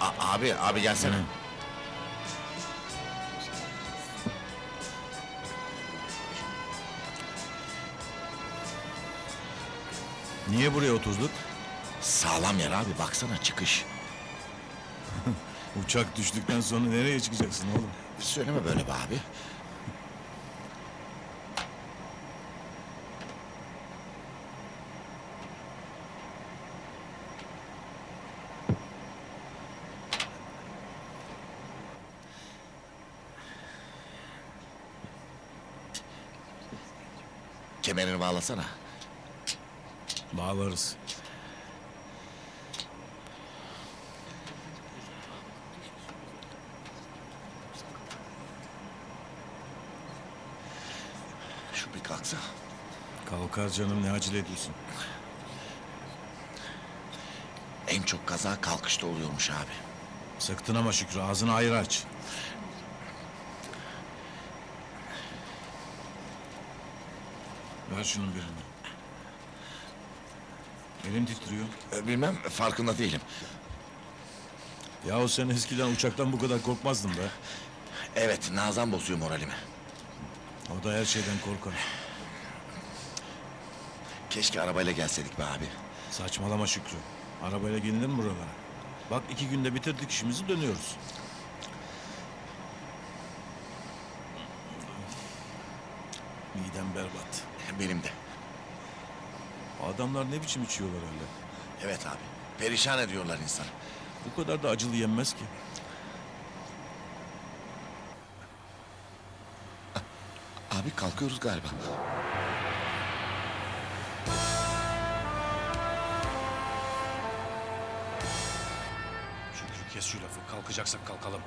A- abi, abi gelsene. Niye buraya oturduk? Sağlam yer abi, baksana çıkış. Uçak düştükten sonra nereye çıkacaksın oğlum? Söyleme böyle be abi. Kemerini bağlasana. Bağlarız. Şu bir kalksa. Kalkar canım ne acele ediyorsun? En çok kaza kalkışta oluyormuş abi. Sıktın ama Şükrü ağzını ayrı aç. Ver şunun birini. Elim titriyor. Ee, Bilmem, farkında değilim. Yahu sen eskiden uçaktan bu kadar korkmazdın be. Evet, Nazan bozuyor moralimi. O da her şeyden korkar. Keşke arabayla gelseydik be abi. Saçmalama Şükrü. Arabayla gelinir mi buralara? Bak iki günde bitirdik işimizi dönüyoruz. Midem berbat. Benim de. Adamlar ne biçim içiyorlar öyle? Evet abi. Perişan ediyorlar insanı. Bu kadar da acılı yenmez ki. Abi kalkıyoruz galiba. Şükrü kes şu lafı. Kalkacaksak kalkalım.